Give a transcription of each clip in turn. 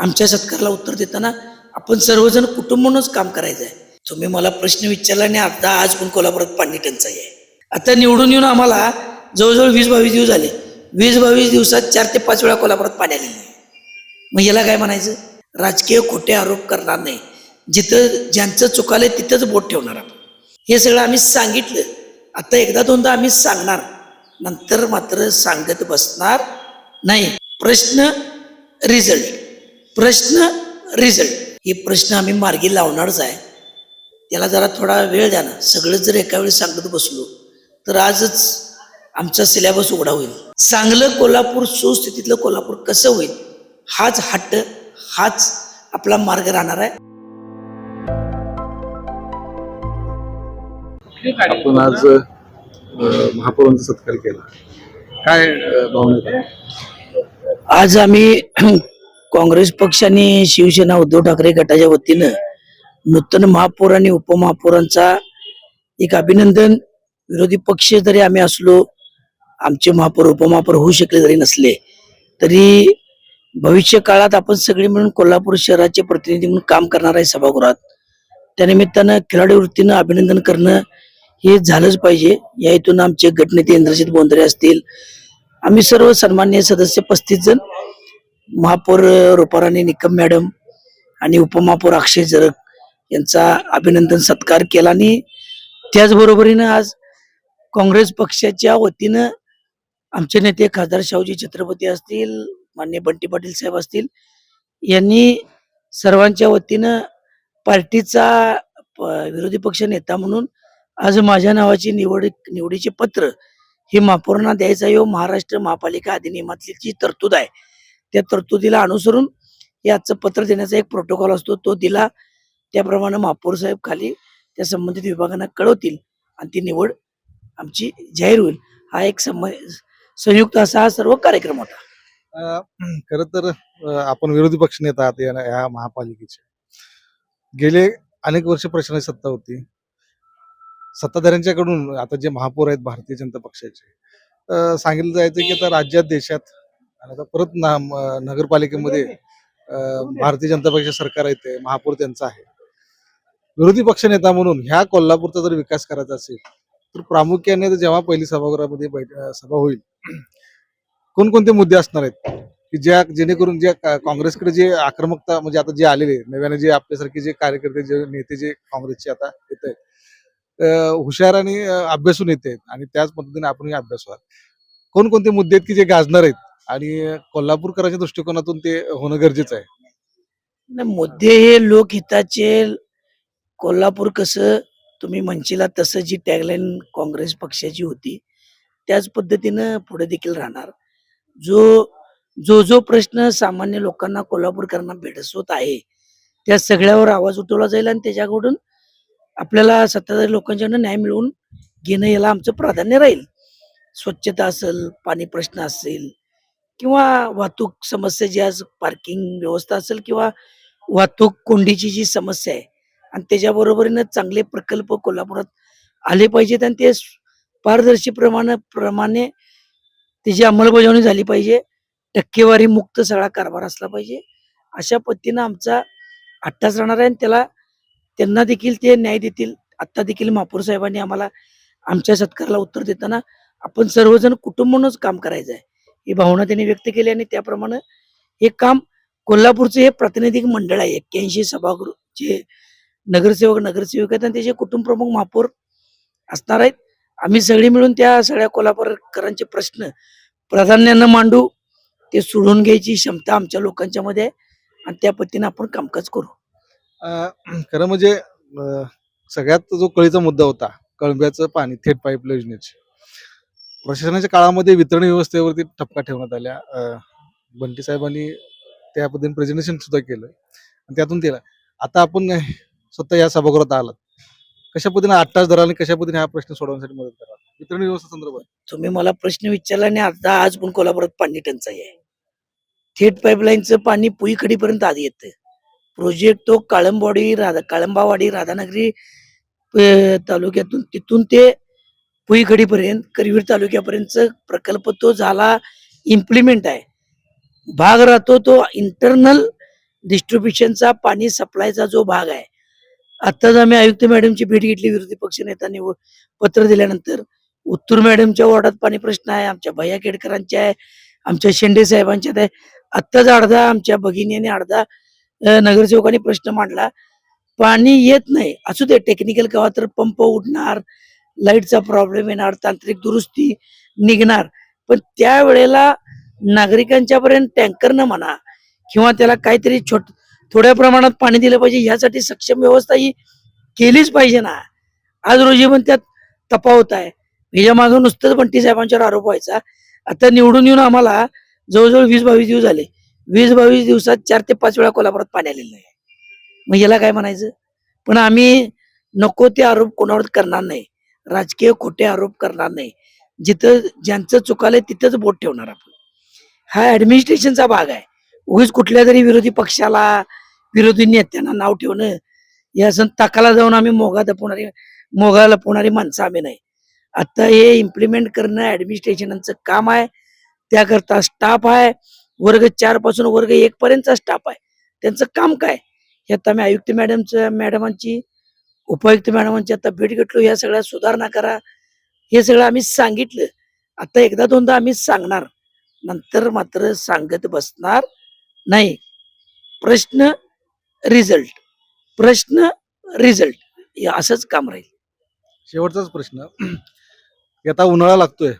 आमच्या सत्काराला उत्तर देताना आपण सर्वजण कुटुंब म्हणूनच काम करायचं आहे. तुम्ही मला प्रश्न विचारला आणि आता आज पण कोल्हापुरात पाणी टंचाई आहे. आता निवडून येऊन आम्हाला जवळजवळ वीस बावीस दिवस झाले. वीस बावीस दिवसात चार ते पाच वेळा कोल्हापुरात पाणी आलेलं आहे. मग याला काय म्हणायचं? राजकीय खोटे आरोप करणार नाही. जिथं ज्यांचं चुकालंय तिथंच बोट ठेवणार आपण. हे सगळं आम्ही सांगितलं. आता एकदा दोनदा आम्ही सांगणार. नंतर मात्र सांगत बसणार नाही. प्रश्न रिझल्ट. प्रश्न रिझल्ट हे प्रश्न आम्ही मार्गी लावणारच आहे. त्याला जरा थोडा वेळ द्या ना. सगळंच जर एका वेळी सांगत बसलो तर आजच आमचा सिलेबस उघडा होईल. चांगलं कोल्हापूर सुस्थितीतलं कोल्हापूर कसं होईल हाच हट्ट हाच आपला मार्ग राहणार आहे. आपण आज महापौरांचा सत्कार केला. काय भावना? आज आम्ही काँग्रेस पक्ष आणि शिवसेना उद्धव ठाकरे गटाच्या वतीनं नूतन महापौर आणि उपमहापौरांचा एक अभिनंदन. विरोधी पक्ष जरी आम्ही असलो आमचे महापौर उपमहापौर होऊ शकले जरी नसले तरी भविष्य काळात आपण सगळे मिळून कोल्हापूर शहराचे प्रतिनिधी म्हणून काम करणार आहे सभागृहात. त्यानिमित्तानं खेळाडू वृत्तीनं अभिनंदन करणं हे झालंच पाहिजे. या हेतून आमचे गटनेते इंद्रजित बोंदरे असतील आम्ही सर्व सन्मान्य सदस्य पस्तीस जण महापौर रुपाराणी निकम मॅडम आणि उपमहापौर अक्षय जरग यांचा अभिनंदन सत्कार केला आणि त्याचबरोबरीनं आज काँग्रेस पक्षाच्या वतीनं आमचे नेते खासदार शाहूजी छत्रपती असतील मान्य बंटी पाटील साहेब असतील यांनी सर्वांच्या वतीनं पार्टीचा प- विरोधी पक्ष नेता म्हणून आज माझ्या नावाची निवड निवडीचे पत्र हे महापौरांना द्यायचा आहे. महाराष्ट्र महापालिका अधिनियमातली जी तरतूद आहे त्या तरतुदीला अनुसरून हे आजचं पत्र देण्याचा एक प्रोटोकॉल असतो. तो दिला त्याप्रमाणे महापौर साहेब खाली त्या संबंधित विभागांना कळवतील आणि ती निवड आमची जाहीर होईल. हा एक सम संयुक्त असा हा सर्व कार्यक्रम होता. खर तर आपण विरोधी पक्ष नेता आहात या या महापालिकेचे. गेले अनेक वर्ष प्रशासनाची सत्ता होती. सत्ताधाऱ्यांच्याकडून आता जे महापौर आहेत भारतीय जनता पक्षाचे सांगितलं जायचं की आता राज्यात देशात आणि आता परत ना नगरपालिकेमध्ये अ, भारतीय जनता पक्ष सरकार आहे ते महापौर त्यांचा आहे. विरोधी पक्ष नेता म्हणून ह्या कोल्हापूरचा जर विकास करायचा असेल तर प्रामुख्याने जेव्हा पहिली सभागृहामध्ये सभा होईल कोणकोणते मुद्दे असणार आहेत? की ज्या जेणेकरून जे का- काँग्रेसकडे जे आक्रमकता म्हणजे आता जे आलेले नव्याने जे आपल्यासारखे जे कार्यकर्ते जे नेते जे काँग्रेसचे आता येत आहेत हुशार आणि अ, अभ्यासू नेते आहेत आणि त्याच पद्धतीने आपणही अभ्यास व्हा कोणकोणते मुद्दे आहेत की जे गाजणार आहेत? आणि कोल्हापूरकरांच्या दृष्टिकोनातून ते होणं गरजेचं आहे. नाही, मुद्दे हे लोकहिताचे कोल्हापूर कसं तुम्ही म्हणशीला तसं जी टॅगलाईन काँग्रेस पक्षाची होती त्याच पद्धतीनं पुढे देखील राहणार. जो जो जो प्रश्न सामान्य लोकांना कोल्हापूरकरांना भेडसवत आहे त्या सगळ्यावर आवाज उठवला जाईल आणि त्याच्याकडून आपल्याला सत्ताधारी लोकांच्याकडून न्याय मिळवून घेणं याला आमचं प्राधान्य राहील. स्वच्छता असेल पाणी प्रश्न असेल किंवा वाहतूक समस्या जी आज पार्किंग व्यवस्था असेल किंवा वाहतूक कोंडीची जी समस्या आहे आणि त्याच्याबरोबरीनं चांगले प्रकल्प कोल्हापुरात आले पाहिजेत आणि ते पारदर्शी प्रमाणे प्रमाणे त्याची अंमलबजावणी झाली पाहिजे टक्केवारी मुक्त सगळा कारभार असला पाहिजे अशा पद्धतीनं आमचा अट्टाच राहणार आहे आणि त्याला त्यांना देखील ते न्याय देतील. आत्ता देखील महापौर साहेबांनी आम्हाला आमच्या सत्काराला उत्तर देताना आपण सर्वजण कुटुंब म्हणूनच काम करायचं आहे. ही भावना त्यांनी व्यक्त केली आणि त्याप्रमाणे हे काम कोल्हापूरचं हे प्रातिनिधिक मंडळ आहे. एक्क्याऐंशी सभागृह जे नगरसेवक नगरसेवक आहेत आणि त्याचे कुटुंब प्रमुख महापौर असणार आहेत. आम्ही सगळे मिळून त्या सगळ्या कोल्हापूरकरांचे प्रश्न प्राधान्यानं मांडू ते सोडून घ्यायची क्षमता आमच्या लोकांच्या मध्ये आहे आणि त्या पद्धतीने आपण कामकाज करू. खरं म्हणजे सगळ्यात जो कळीचा मुद्दा होता कळंब्याचं पाणी थेट पाईप योजनेचे. प्रशासनाच्या काळामध्ये वितरण व्यवस्थेवरती ठपका ठेवण्यात आल्या. बंटी साहेबांनी त्या पद्धतीने प्रेझेंटेशन सुद्धा केलं. आणि त्यातून दिलं आता आपण स्वतः या सभागृहात आलात. कशा पद्धतीने आठ तास आणि कशा पद्धतीने हा प्रश्न सोडवण्यासाठी मदत करा वितरण व्यवस्था संदर्भात. तुम्ही मला प्रश्न विचारला आणि आता आज पण कोल्हापुरात पाणी टंचाई आहे. थेट पाईपलाईनचं पाणी पुईकडीपर्यंत आधी येतं प्रोजेक्ट तो काळंबवाडी राधा काळंबावाडी राधानगरी तालुक्यातून तिथून ते पुईखडीपर्यंत करवीर तालुक्यापर्यंतचा प्रकल्प तो झाला इम्प्लिमेंट आहे. भाग राहतो तो इंटरनल डिस्ट्रीब्युशनचा पाणी सप्लायचा जो भाग आहे. आत्ताच आम्ही आयुक्त मॅडमची भेट घेतली विरोधी पक्षनेत्यांनी पत्र दिल्यानंतर उत्तूर मॅडमच्या वॉर्डात पाणी प्रश्न आहे आमच्या भैया केडकरांच्या आहे आमच्या शेंडे साहेबांच्यात आहे. आत्ताच अर्धा आमच्या भगिनी आणि अर्धा नगरसेवकांनी प्रश्न मांडला. पाणी येत नाही. असू दे टेक्निकल कवा तर पंप उडणार लाईटचा प्रॉब्लेम येणार तांत्रिक दुरुस्ती निघणार. पण त्यावेळेला नागरिकांच्या पर्यंत टँकरनं म्हणा किंवा त्याला काहीतरी छोट थोड्या प्रमाणात पाणी दिलं पाहिजे ह्यासाठी सक्षम व्यवस्था ही केलीच पाहिजे ना. आज रोजी पण त्यात तपावत आहे. ह्याच्या मागं नुसतंच बंटी साहेबांच्यावर आरोप व्हायचा. आता निवडून येऊन आम्हाला जवळजवळ वीस बावीस दिवस झाले. वीस बावीस दिवसात चार ते पाच वेळा कोल्हापुरात पाणी आलेलं आहे. मग याला काय म्हणायचं? पण आम्ही नको ते आरोप कोणावर करणार नाही. राजकीय खोटे आरोप करणार नाही. जिथं ज्यांचं चुकालंय तिथंच बोट ठेवणार आपण. हा ऍडमिनिस्ट्रेशनचा भाग आहे. उगीच कुठल्या तरी विरोधी पक्षाला विरोधी नेत्यांना नाव ठेवणं या असं ताकाला जाऊन आम्ही मोगा लपवणारी मोगा लपवणारी माणसं आम्ही नाही. आता हे इम्प्लिमेंट करणं ऍडमिनिस्ट्रेशनचं काम आहे. त्याकरता स्टाफ आहे. वर्ग चारपासून वर्ग एक पर्यंतचा स्टाफ आहे. त्यांचं काम काय? हे आता आम्ही आयुक्त मॅडमचं मॅडमांची उपायुक्त मॅडमांची आता भेट घेतलो या सगळ्या सुधारणा करा. हे सगळं आम्ही सांगितलं. आता एकदा दोनदा आम्ही सांगणार. नंतर मात्र सांगत बसणार नाही. प्रश्न रिझल्ट प्रश्न रिझल्ट असंच काम राहील. शेवटचाच प्रश्न. आता उन्हाळा लागतोय.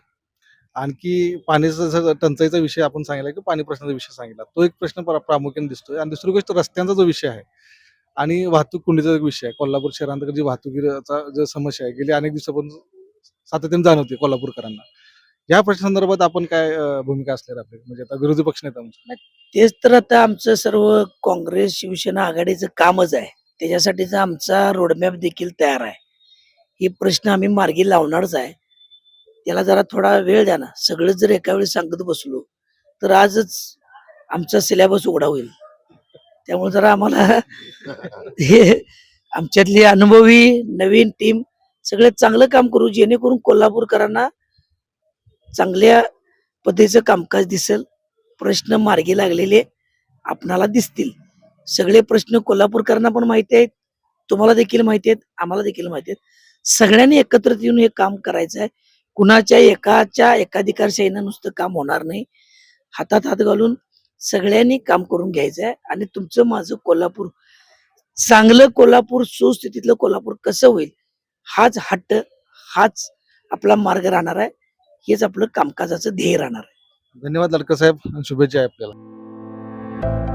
आणखी पाण्याचा टंचाईचा विषय आपण सांगितला की पाणी प्रश्नाचा विषय सांगितला. तो एक प्रश्न प्रामुख्याने दिसतोय. आणि दुसरी गोष्ट रस्त्यांचा जो विषय आहे आणि वाहतूक कोंडीचा एक विषय आहे. कोल्हापूर शहरांतर्गत जी वाहतुकीचा जो समस्या आहे गेली अनेक दिवसापासून सातत्याने जाणवते कोल्हापूरकरांना. या प्रश्नासंदर्भात आपण काय भूमिका असणार आपली? म्हणजे आता विरोधी पक्ष नेता तेच तर आता आमचं सर्व काँग्रेस शिवसेना आघाडीचं कामच आहे. त्याच्यासाठीचा आमचा रोडमॅप देखील तयार आहे. हे प्रश्न आम्ही मार्गी लावणारच आहे. त्याला जरा थोडा वेळ द्या ना. सगळं जर एका वेळी सांगत बसलो तर आजच आमचा सिलेबस उघडा होईल. त्यामुळे जरा आम्हाला हे आमच्यातली अनुभवी नवीन टीम सगळं चांगलं काम करू जेणेकरून कोल्हापूरकरांना चांगल्या पद्धतीचं कामकाज दिसेल. प्रश्न मार्गी लागलेले आपणाला दिसतील. सगळे प्रश्न कोल्हापूरकरांना पण माहिती आहेत. तुम्हाला देखील माहिती आहेत. आम्हाला देखील माहिती आहेत. सगळ्यांनी एकत्रित येऊन हे काम करायचं आहे कुणाच्या एकाच्या एकाधिकारशाहीनं नुसतं काम होणार नाही. हातात हात घालून सगळ्यांनी काम करून घ्यायचं आहे आणि तुमचं माझं कोल्हापूर चांगलं कोल्हापूर सुस्थितीतलं कोल्हापूर कसं होईल हाच हट्ट हाच आपला मार्ग राहणार आहे हेच आपलं कामकाजाचं ध्येय राहणार आहे. धन्यवाद लडका साहेब आणि शुभेच्छा आहे आपल्याला.